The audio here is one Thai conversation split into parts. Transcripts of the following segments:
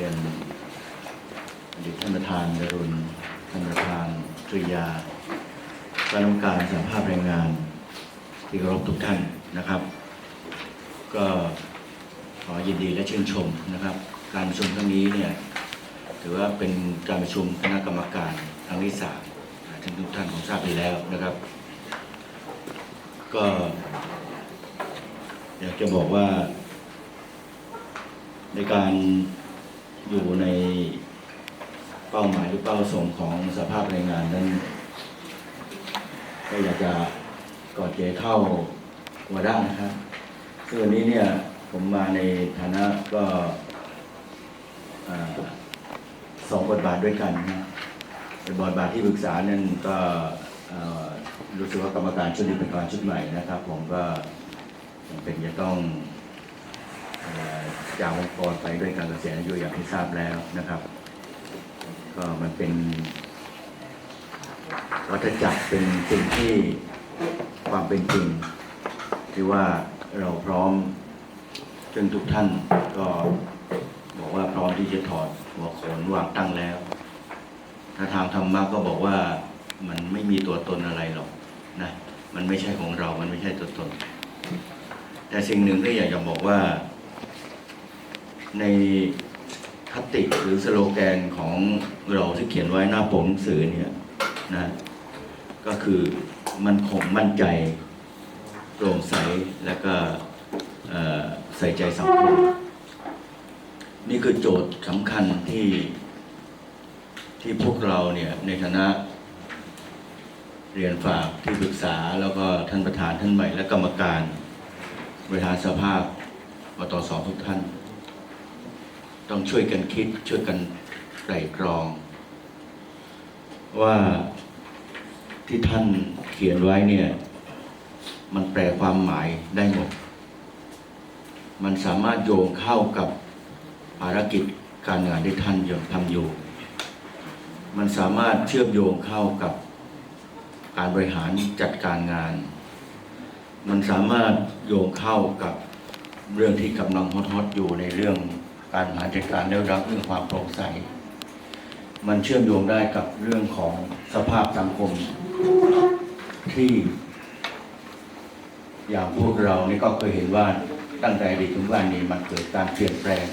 รียนอดีตท่านประธานดรุณท่านประธานตรียาคณะกรรมการสหภาพแรงงานที่เคารพทุกท่านนะครับ ก็ขอยินดีและชื่นชมนะครับ การประชุมครั้งนี้เนี่ยถือว่าเป็นการประชุมคณะกรรมการครั้งที่สามอ่าท่านทุกท่านคงทราบดีแล้วนะครับ ก็ อยากจะบอกว่าในการ อยู่ในเป้าหมายหรือเป้าประสงค์ของสภาพแรงงานนั้น ก็อยากจะกอดเจเข้าหัวด้านนะครับซึ่วันนี้เนี่ยผมมาในฐานะก็อ่าสองบทบาทด้วยกันนะเป็นบทบาทที่ปรึกษานั่นก็รู้สึกว่ากรรมการชุดนี้เป็นกรรมการชุดใหม่นะครับ ผมก็จำเป็นจะต้อง จากองค์กรไปด้วยการเกษียณอายุอย่างที่ทราบแล้วนะครับ ก็มันเป็น วัฏจักรเป็นสิ่งที่ความเป็นจริงที่ว่าเราพร้อมจนทุกท่านก็บอกว่าพร้อมที่จะถอดหัวโขนวางตั้งแล้ว ถ้าทางธรรมะก็บอกว่ามันไม่มีตัวตนอะไรหรอกนะมันไม่ใช่ของเรา มันไม่ใช่ตัวตน แต่สิ่งหนึ่งที่อยากจะบอกว่า ในคติหรือสโลแกนของเราที่เขียนไว้หน้าปกหนังสือเนี่ยนะก็คือมันคงมั่นใจโปร่งใสและก็ใส่ใจสังคมนี่คือโจทย์สำคัญที่ที่พวกเราเนี่ยในฐานะเรียนฝากที่ปรึกษาแล้วก็ท่านประธานท่านใหม่และกรรมการบริหารสภาพปตสทุกท่าน ต้องช่วยกันคิดช่วยกันไตร่ตรอง ว่าที่ท่านเขียนไว้เนี่ย มันแปลความหมายได้หมด มันสามารถโยงเข้ากับภารกิจการงานที่ท่านยังทำอยู่ มันสามารถเชื่อมโยงเข้ากับการบริหารจัดการงาน มันสามารถโยงเข้ากับเรื่องที่กำลังฮอตๆอยู่ในเรื่อง การบริหารจัดการเรื่องรักเรื่องความโปร่งใส มันเชื่อมโยงได้กับเรื่องของสภาพสังคม ที่ อย่างพวกเรานี่ก็เคยเห็นว่าตั้งแต่ดีถึงวันนี้มันเกิดการเปลี่ยนแปลง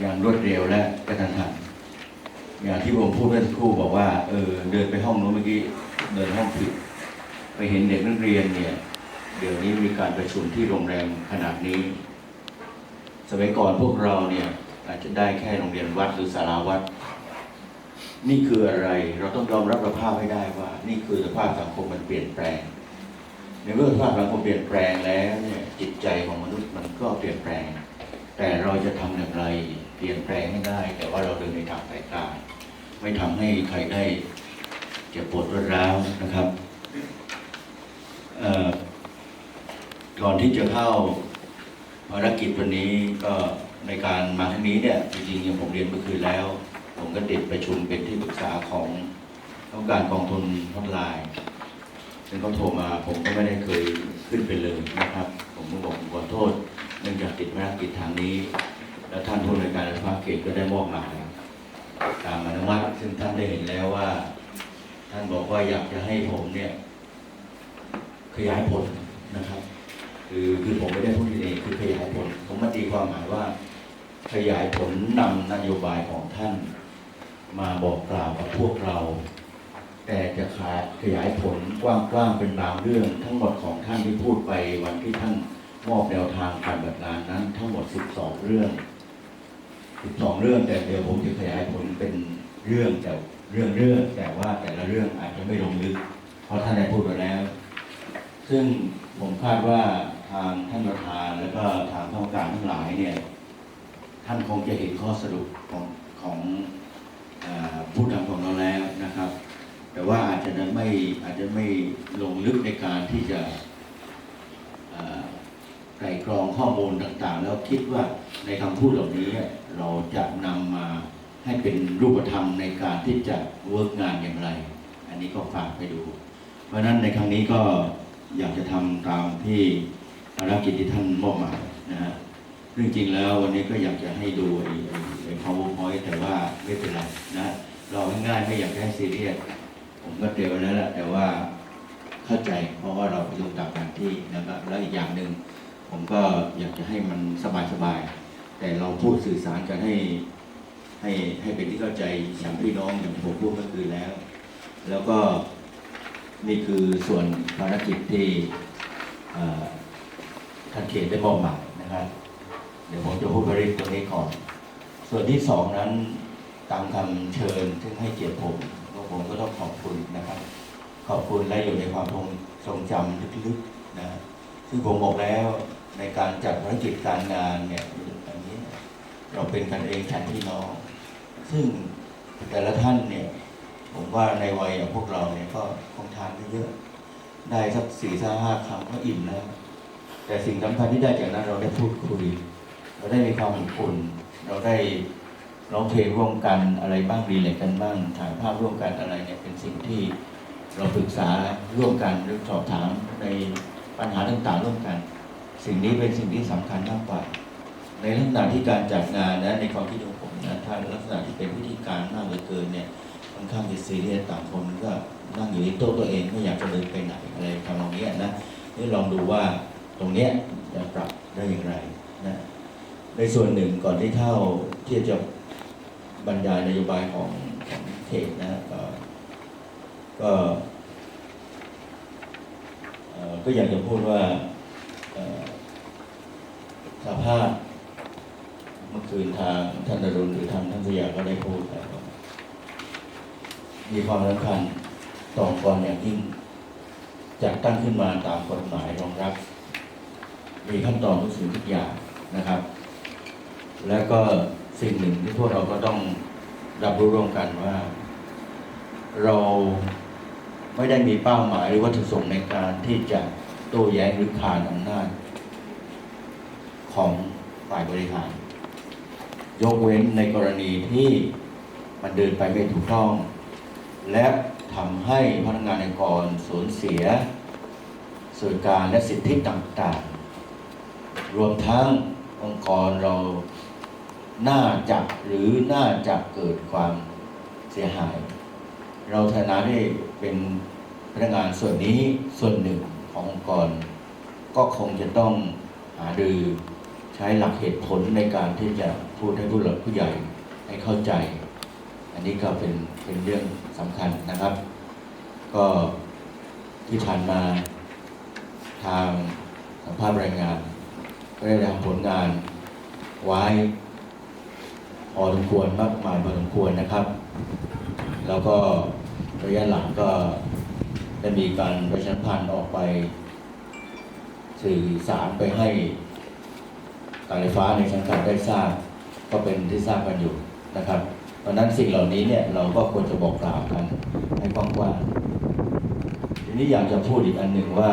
อย่างรวดเร็วและกระทันหันอย่างที่ผมพูดเมื่อสักครู่บอกว่าเออเดินไปห้องนู้นเมื่อกี้เดินห้องผิดไปเห็นเด็กนักเรียนเนี่ย เดี๋ยวนี้มีการประชุมที่โรงแรมขนาดนี้ สมัยก่อนพวกเราเนี่ยอาจจะได้แค่โรงเรียนวัดหรือศาลาวัด นี่คืออะไร เราต้องยอมรับสภาพให้ได้ว่า นี่คือสภาพสังคมมันเปลี่ยนแปลง ในเมื่อสภาพสังคมเปลี่ยนแปลงแล้วเนี่ยจิตใจของมนุษย์มันก็เปลี่ยนแปลง แต่เราจะทำอย่างไรเปลี่ยนแปลงให้ได้ แต่ว่าเราเดินในทางสายกลางไม่ทำให้ใครได้เจ็บปวดรวดร้าวนะครับก่อนที่จะเข้า ภารกิจวันนี้ก็ในการมาครั้งนี้เนี่ยจริงๆอย่างผมเรียนเมื่อคืนแล้ว ผมก็ติดประชุมเป็นที่ปรึกษาของต้องการกองทุนฮอตไลน์ซึ่งเขาโทรมาผมก็ไม่ได้เคยขึ้นไปเลยนะครับ ผมก็บอกขอโทษ เนื่องจากติดภารกิจทางนี้ แล้วท่านผู้ในการภาคเขตก็ได้มอบหมายตามอนุมัติซึ่งท่านได้เห็นแล้วว่า ท่านบอกว่าอยากจะให้ผมเนี่ยขยายผลนะครับ คือคือผมไม่ได้พูดเองคือขยายผลผมมาตีความหมายว่า ขยายผลนำนโยบายของท่าน มาบอกกล่าวกับพวกเรา แต่จะขายขยายผลกว้างๆเป็นบางเรื่อง ทั้งหมดของท่านที่พูดไปวันที่ท่านมอบแนวทางการปฏิบัติงานนั้น ทั้งหมด 12 เรื่อง 12 เรื่องแต่เดี๋ยวผมจะขยายผลเป็นเรื่องแต่เรื่องเรื่องแต่ว่าแต่ละเรื่องอาจจะไม่ลงลึก เพราะท่านได้พูดไปแล้ว ซึ่งผมคาดว่า ทางท่านประธานแล้วก็ทางข้าราชการทั้งหลายเนี่ยท่านคงจะเห็นข้อสรุปของของอผู้ทำของเราแล้วนะครับ แต่ว่าอาจจะไม่อาจจะไม่ลงลึกในการที่จะไกร่กรองข้อมูลต่างๆ แล้วคิดว่าในคำพูดเหล่านี้เราจะนำมาให้เป็นรูปธรรมในการที่จะเวิร์กงานอย่างไร อันนี้ก็ฝากไปดู เพราะฉะนั้นในครั้งนี้ก็อยากจะทำตามที่ ภารกิจที่ท่านมอบหมายนะฮะซึ่งจริงแล้ววันนี้ก็อยากจะให้ดูไอ้ไอ้อ้ powerpoint แต่ว่าไม่เป็นไรนะเราง่ายๆไม่อยากให้ซีเรียสผมก็เตือนไว้แล้วแหละแต่ว่าเข้าใจเพราะว่าเราประชุมต่างกันที่นะครับแล้วอีกอย่างหนึ่งผมก็อยากจะให้มันสบายๆแต่เราพูดสื่อสารกันให้ให้ให้เป็นที่เข้าใจอย่างพี่น้องอย่างผมพูดเมื่อคืนแล้ว แล้วก็นี่คือส่วนภารกิจที่านเขตได้มอบหมายนะครับ เดี๋ยวผมจะพูดบริตรงนี้ก่อน ส่วนที่สองนั้นตามคำเชิญซึ่งให้เกียรติผมก็ผมก็ต้องขอบคุณนะครับ ขอบคุณและอยู่ในความทรงงจำลึกๆนะซึ่งผมบอกแล้วในการจัดภารกิจการงานเนี่ยอันนี้ เราเป็นกันเองแทนพี่น้อง ซึ่งแต่ละท่านเนี่ย ผมว่าในวัยอย่างพวกเราเนี่ยก็คงทานไม่เยอะ ได้สักสี่ห้าห้าคำก็อิ่มแล้ว แต่สิ่งสำคัญที่ได้จากนั้นเราได้พูดคุย เราได้มีความอบอุ่น เราได้ร้องเพลงร่วมกันอะไรบ้างรีเลทกันบ้างถ่ายภาพร่วมกันอะไรเนี่ยเป็นสิ่งที่เราปรึกษาร่วมกันหรือสอบถามในปัญหาต่างๆร่วมกัน สิ่งนี้เป็นสิ่งที่สำคัญมากกว่า ในลักษณะที่การจัดงานนะในความคิดของผมนะถ้าลักษณะที่เป็นพิธีการมากเหลือเกินเนี่ยค่อนข้างจะซีเรียสต่างคนก็นั่งอยู่ที่โต๊ะตัวเองไม่อยากจะเดินไปไหนอะไรทำนองนี้นะนี่ลองดูว่า ตรงเนี้ยจะปรับได้อย่างไรนะในส่วนหนึ่งก่อนที่เข้าที่จะบรรยายนโยบายของของเขตนะก็ก็ก็อยากจะพูดว่าสภาพเมื่อคืนทางท่านดรุณหรือทางท่านสยามก็ได้พูดแล้วว่มีความสำคัญต่อองค์กรอย่างยิ่งจัดตั้งขึ้นมาตามกฎหมายรองรับ มีขั้นตอนทุกสิ่งทุกอย่างนะครับ และก็สิ่งหนึ่งที่พวกเราก็ต้องรับรู้ร่วมกันว่า เราไม่ได้มีเป้าหมายหรือวัตถุประสงค์ในการที่จะโต้แย้งหรือขานอำนาจของฝ่ายบริหาร ยกเว้นในกรณีที่มันเดินไปไม่ถูกต้อง และทำให้พนักงานในองค์กรสูญเสียส่วนการและสิทธิต่างๆ รวมทั้งองค์กรเราน่าจะหรือน่าจะเกิดความเสียหาย เราฐานะได้เป็นพนักงานส่วนนี้ส่วนหนึ่งขององค์กร ก็คงจะต้องหาดือใช้หลักเหตุผลในการที่จะพูดให้ผู้หลักผู้ใหญ่ให้เข้าใจ อันนี้ก็เป็นเป็นเรื่องสำคัญนะครับ ก็ที่ผ่านมาทางสัมภาษณ์รายงาน ได้ทำผลงานไว้พอสมควรมากมายพอสมควรนะครับ แล้วก็ระยะหลังก็ได้มีการประชาพันธ์ออกไปสื่อสารไปให้การไฟฟ้าในสังกัดได้ทราบก็เป็นที่ทราบกันอยู่นะครับ เพราะฉะนั้นสิ่งเหล่านี้เนี่ยเราก็ควรจะบอกกล่าวกันให้กว้างๆทีนี้อยากจะพูดอีกอันหนึ่งว่า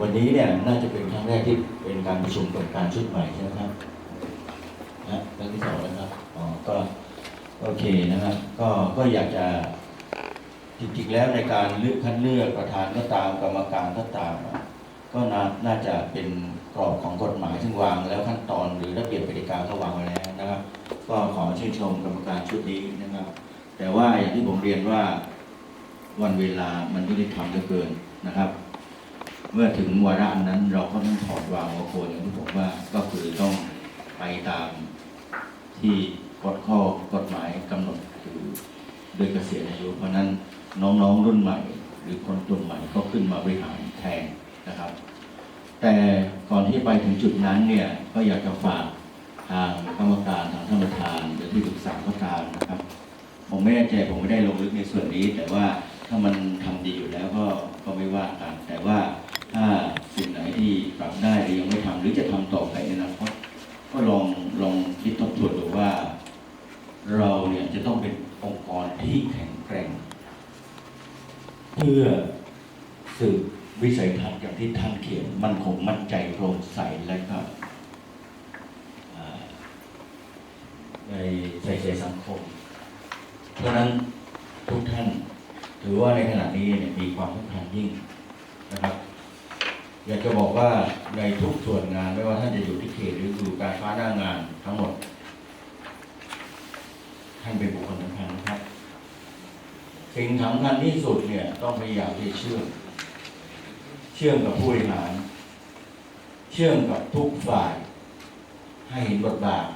วันนี้เนี่ยน่าจะเป็นครั้งแรกที่เป็นการประชุมกรรมการชุดใหม่ใช่ไหมครับนะครั้งที่สองแล้วครับอ๋อก็โอเคนะครับ ก็ก็อยากจะจริงๆแล้วในการเลือกคัดเลือกประธานก็ตามกรรมการก็ตาม ก็น่าน่าจะเป็นกรอบของกฎหมายซึ่งวางแล้วขั้นตอนหรือระเบียบกติกาก็วางไว้แล้วนะครับ ก็ขอชื่นชมกรรมการชุดนี้นะครับ แต่ว่าอย่างที่ผมเรียนว่าวันเวลามันยุติธรรมเหลือเกินนะครับ เมื่อถึงวาระนั้นเราก็ต้องถอดวางหัวโคอย่างที่ผมว่าก็คือต้องไปตามที่กฎข้อกฎหมายกำหนดคือโดยเกษียณอายุเพราะนั้นน้องๆรุ่นใหม่ หรือคนรุ่นใหม่ก็ขึ้นมาบริหารแทนนะครับ แต่ก่อนที่ไปถึงจุดนั้นเนี่ยก็อยากจะฝากทางกรรมการทางท่านประธานหรือที่ปรึกษาก็ตามนะครับ ผมไม่แน่ใจผมไม่ได้ลงลึกในส่วนนี้ แต่ว่าถ้ามันทำดีอยู่แล้วก็ก็ไม่ว่ากันแต่ว่า ถ้าสิ่งไหนที่ปรับได้หรือยังไม่ทำหรือจะทำต่อไปในอนาคตก็ลองลองคิดทบทวนดูว่า เราเนี่ยจะต้องเป็นองค์กรที่แข็งแกร่ง เพื่อสืบวิสัยทัศน์อย่างที่ท่านเขียนมันคงมั่นใจโปร่งใสและก็ในใส่ใจสังคม เพราะฉะนั้นทุกท่านถือว่าในขณะนี้เนี่ยมีความสำคัญยิ่งนะครับ อยากจะบอกว่าในทุกส่วนงานไม่ว่าท่านจะอยู่ที่เขตหรืออยู่การฟ้าหน้างานทั้งหมด ท่านเป็นบุคคลสำคัญนะครับ สิ่งสำคัญที่สุดเนี่ย ต้องพยายามที่เชื่อม เชื่อมกับผู้บริหาร เชื่อมกับทุกฝ่าย ให้เห็นบทบาท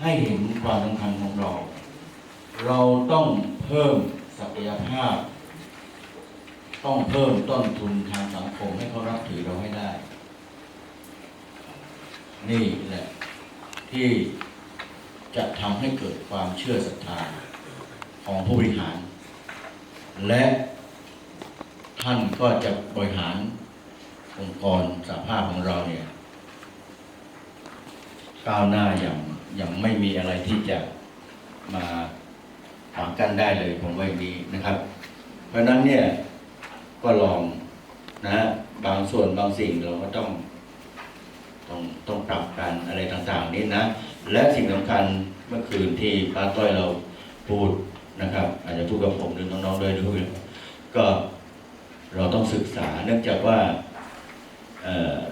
ให้เห็นความสำคัญของเรา เราต้องเพิ่มศักยภาพ ต้องเพิ่มต้นทุนทางสังคมให้เขารับถือเราให้ได้ นี่แหละ ที่จะทำให้เกิดความเชื่อศรัทธาของผู้บริหาร และท่านก็จะบริหารองค์กรสาภาพของเราเนี่ยก้าวหน้าอย่างอย่างไม่มีอะไรที่จะมาขวางกันได้เลยผมว่าอย่างนี้นะครับ เพราะฉะนั้นเนี่ย ก็ลองนะบางส่วนบางสิ่งเราก็ต้องต้องต้องปรับกันอะไรต่างๆนี้นะ และสิ่งสำคัญเมื่อคืนที่ป้าต้อยเราพูดนะครับ อาจจะพูดกับผมหรือน้องๆด้วยด้วยก็เราต้องศึกษาเนื่องจากว่า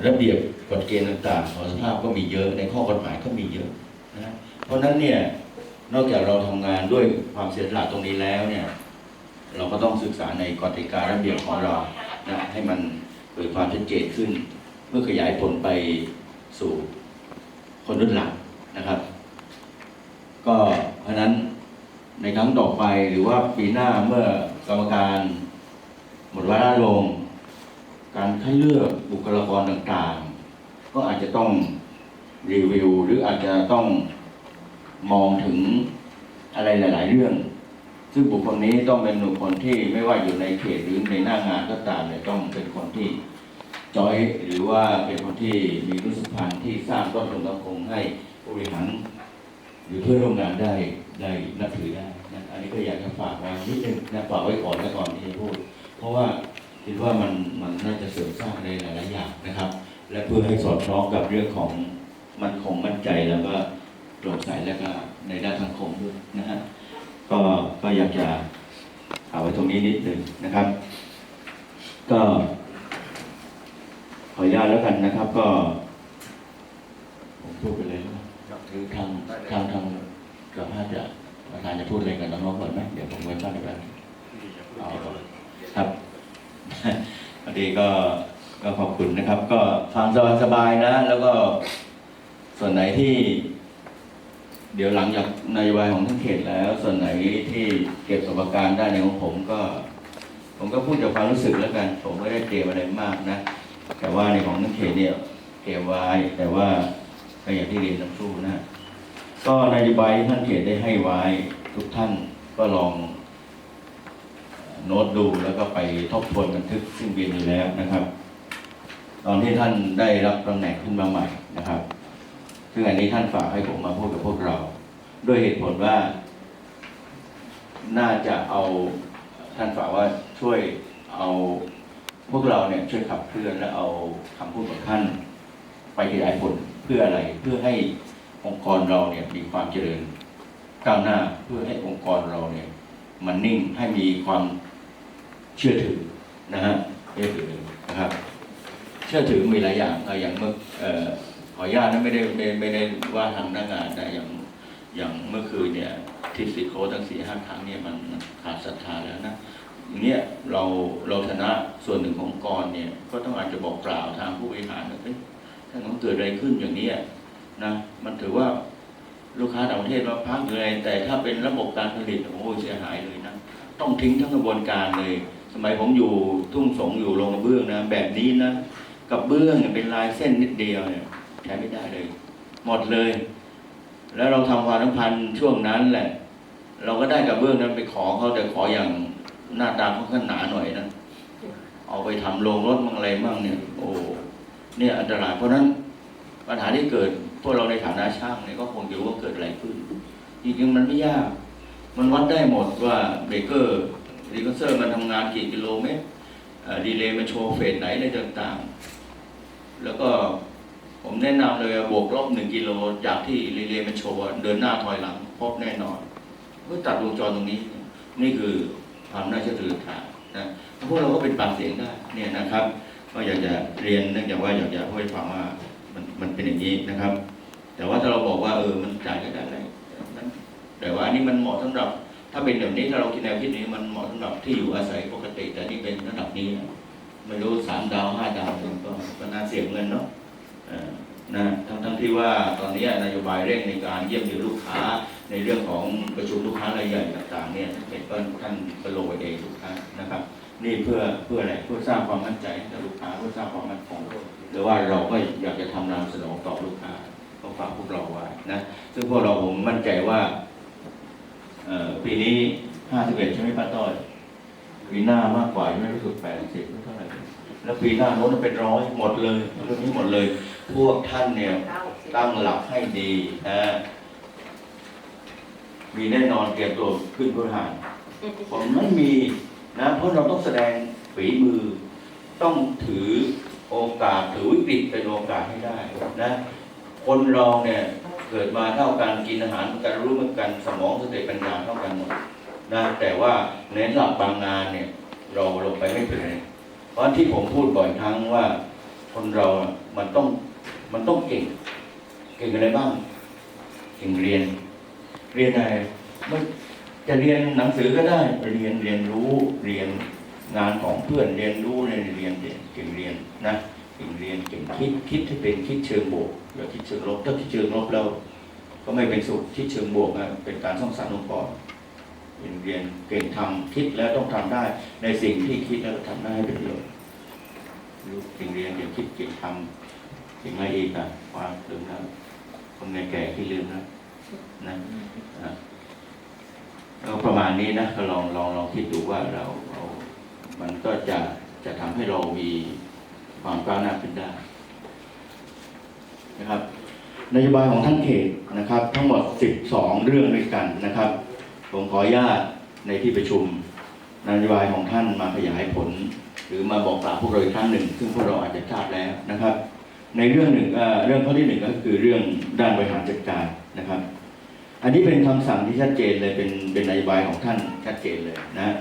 ระเบียบกฎเกณฑ์ต่างๆของสภาพก็มีเยอะในข้อกฎหมายก็มีเยอะนะเพราะฉะนั้นเนี่ยนอกจากเราทำงานด้วยความเสียสละตรงนี้แล้วเนี่ย เราก็ต้องศึกษาในกติการะเบียบของเรานะให้มันเกิดความชัดเจนขึ้น เมื่อขยายผลไปสู่คนรุ่นหลังนะครับ ก็เพราะฉะนั้นในครั้งต่อไปหรือว่าปีหน้าเมื่อกรรมการหมดวาระลง การคัดเลือกบุคลากรต่างๆ ก็อาจจะต้องรีวิว หรืออาจจะต้องมองถึงอะไรหลาย ๆ เรื่อง ซึ่งบุคคลนี้ต้องเป็นบุคคลที่ไม่ว่าอยู่ในเขตหรือในหน้างานก็ตามเนี่ยต้องเป็นคนที่จอยหรือว่าเป็นคนที่มีรู้สึกพันธ์ที่สร้างต้นทุนสังคมให้ผู้บริหารหรือเพื่อนร่วมงานได้ได้นับถือได้นะอันนี้ก็อยากจะฝากไว้นิดนึงนะฝากไว้ก่อนนะก่อนที่จะพูด เพราะว่าคิดว่ามันมันน่าจะเสริมสร้างในหลายๆอย่างนะครับ และเพื่อให้สอดคล้องกับเรื่องของมันคงมั่นใจแล้วก็โปร่งใสแล้วก็ในด้านสังคมด้วยนะฮะ ก็ก็อยากจะเอาไว้ตรงนี้นิดนึงนะครับ ก็ ขออนุญาตแล้วกันนะครับ ก็ ผมพูดไปเลยนะหรือทางทางทางกับถ้าจะประธานจะพูดอะไรกับน้องๆก่อนไหมเดี๋ยวผมไว้บ้านในบ้านเอาก่อนครับพอดีก็ก็ขอบคุณนะครับ ก็ฟังสบายๆนะ แล้วก็ส่วนไหนที่ เดี๋ยวหลังจากนโยบายของทั้งเขตแล้ว ส่วนไหนที่เก็บประสบการณ์ได้ในของผมก็ ผมก็พูดจากความรู้สึกแล้วกัน ผมไม่ได้เตรียมอะไรมากนะ แต่ว่าในของนักเขตเนี่ยเก็บไว้แต่ว่าก็อย่างที่เรียนทั้งคู่นะ ก็นโยบายที่ท่านเขตได้ให้ไว้ทุกท่านก็ลองโน้ตดูแล้วก็ไปทบทวนบันทึกซึ่งเรียนอยู่แล้วนะครับ ตอนที่ท่านได้รับตำแหน่งขึ้นมาใหม่นะครับ ซึ่งอันนี้ท่านฝากให้ผมมาพูดกับพวกเรา ด้วยเหตุผลว่า น่าจะเอาท่านฝากว่าช่วยเอาพวกเราเนี่ยช่วยขับเคลื่อนและเอาคำพูดของท่านไปขยายผลเพื่ออะไรเพื่อให้องค์กรเราเนี่ยมีความเจริญก้าวหน้าเพื่อให้องค์กรเราเนี่ย มันนิ่งให้มีความเชื่อถือนะฮะเชื่อถือนะครับ เชื่อถือมีหลายอย่างเอ่ออย่างเมื่อ อ่อขออนุญาตนะไม่ได้ไม่ไม่ได้ว่าทางหน้างานนะอย่างอย่างเมื่อคืนเนี่ยที่สิโคตั้งสี่ห้าครั้งเนี่ยมันขาดศรัทธาแล้วนะอย่างเนี้ยเราเราชนะส่วนหนึ่งของกรเนี่ยก็ต้องอาจจะบอกกล่าวทางผู้บริหารว่าเฮ้ยถ้ามันเกิดอะไรขึ้นอย่างเนี้ยนะมันถือว่าลูกค้าต่างประเทศมาพักเลยแต่ถ้าเป็นระบบการผลิตโอ้โหเสียหายเลยนะต้องทิ้งทั้งกระบวนการเลย สมัยผมอยู่ทุ่งสงอยู่โรงกระเบื้องนะแบบนี้นะกับเบื้องเนี่ยเป็นลายเส้นนิดเดียวเนี่ย ช้ไม่ได้เลย หมดเลย แล้วเราทำความสัมพันธ์ช่วงนั้นแหละ เราก็ได้กับเบื้องนั้นไปขอเขาแต่ขออย่างหน้าตาเขาขนาหน่อยนะเอาไปทำโรงรถมั่งอะไรมั่งเนี่ย โอ้เนี่ยอันตรายเพราะนั้นปัญหาที่เกิดพวกเราในฐานะช่างเนี่ยก็คงจะรู้ว่าเกิดอะไรขึ้นจริงๆมันไม่ยาก มันวัดได้หมดว่าเบรกเกอร์รีคอนเซอร์มันทำงานกี่กิโลเมตรดีเลย์มันโชว์เฟสไหนอะไรต่างๆ แล้วก็ ผมแนะนำเลยบวกลบหนึ่งกิโลจากที่รีเลย์มันโชว์เดินหน้าถอยหลัง พบแน่นอนเพื่อตัดวงจรตรงนี้ นี่คือความน่าเชื่อถือฐานนะพวกเราก็เป็นปากเสียงได้เนี่ยนะครับ ก็อยากจะเรียนเนื่องจากว่าอยากจะให้ฟังว่ามันมันเป็นอย่างนี้นะครับ แต่ว่าถ้าเราบอกว่าเออมันจ่ายก็ได้อะไรนั้นแต่ว่าอันนี้มันเหมาะสำหรับ ถ้าเป็นแบบนี้ถ้าเราคิดแนวคิดนี้มันเหมาะสำหรับที่อยู่อาศัยปกติ แต่นี่เป็นระดับนี้ไม่รู้สามดาวห้าดาวเนี่ยก็ก็น่าเสียเงินเนาะ นะทั้งทั้งที่ว่าตอนนี้นโยบายเร่งในการเยี่ยมเยือนลูกค้าในเรื่องของประชุมลูกค้ารายใหญ่ต่างๆเนี่ยเป็นท่านกระโลยเองลูกค้านะครับ นี่เพื่อเพื่ออะไรเพื่อสร้างความมั่นใจให้กับลูกค้าเพื่อสร้างความมั่นคงหรือว่าเราก็อยากจะทำนามสนองต่อลูกค้าก็ฝากพวกเราไว้นะซึ่งพวกเราผมมั่นใจว่าปีนี้ 51 ใช่ไหมป้าต้อยปีหน้ามากกว่าไม่รู้สึก80 แล้วปีหน้าโน้นเป็นร้อยหมดเลยเรื่องนี้หมดเลย พวกท่านเนี่ยตั้งหลักให้ดีนะมีแน่นอนเตรียมตัวขึ้นพื้นฐานผมไม่มีนะ เพราะเราต้องแสดงฝีมือ ต้องถือโอกาสถือวิกฤตเป็นโอกาสให้ได้นะ คนเราเนี่ยเกิดมาเท่ากันกินอาหารกันรู้เหมือนกันสมองสติปัญญาเท่ากันหมดนะแต่ว่าในหลับบางงานเนี่ย เราลงไปไม่เป็นไรเพ ราะที่ผมพูดบ่อยครั้งว่า คนเรา มันต้อง มันต้องเก่ง เก่งอะไรบ้าง เก่งเรียน เรียนอะไรไม่จะเรียนหนังสือก็ได้ เรียนเรียนรู้ เรียนงานของเพื่อน เรียนรู้ในเรียนเรียนเก่งเรียนนะ เก่งเรียน เก่งคิด คิดให้เป็นคิดเชิงบวกอย่าคิดเชิงลบ ถ้าคิดเชิงลบแล้วก็ไม่เป็นสุขคิดเชิงบวกนะเป็นการสร้างสรรค์องค์กร เรียนเรียนเก่งทำคิดแล้วต้องทำได้ ในสิ่งที่คิดแล้วทำได้ให้เป็นประโยชน์รู้เก่งเรียนเก่งคิดเก่งทำเก่งอะไรอีกอะความลืมแล้วคนแก่ที่ลืมนะนะนะก็ประมาณนี้นะก็ลองลองลองคิดดูว่าเราเรา มันก็จะจะทำให้เรามีความก้าวหน้าขึ้นได้นะครับนโยบายของท่านเขตนะครับ ทั้งหมด 12 เรื่องด้วยกันนะครับ ผมขออนุญาตในที่ประชุมนโยบายของท่านมาขยายผล หรือมาบอกกล่าวพวกเราอีกครั้งหนึ่ง ซึ่งพวกเราอาจจะทราบแล้วนะครับ ในเรื่องหนึ่งเรื่องข้อที่หนึ่งก็คือเรื่องด้านบริหารจัดการนะครับ อันนี้เป็นคำสั่งที่ชัดเจนเลยเป็นเป็นนโยบายของท่านชัดเจนเลยนะ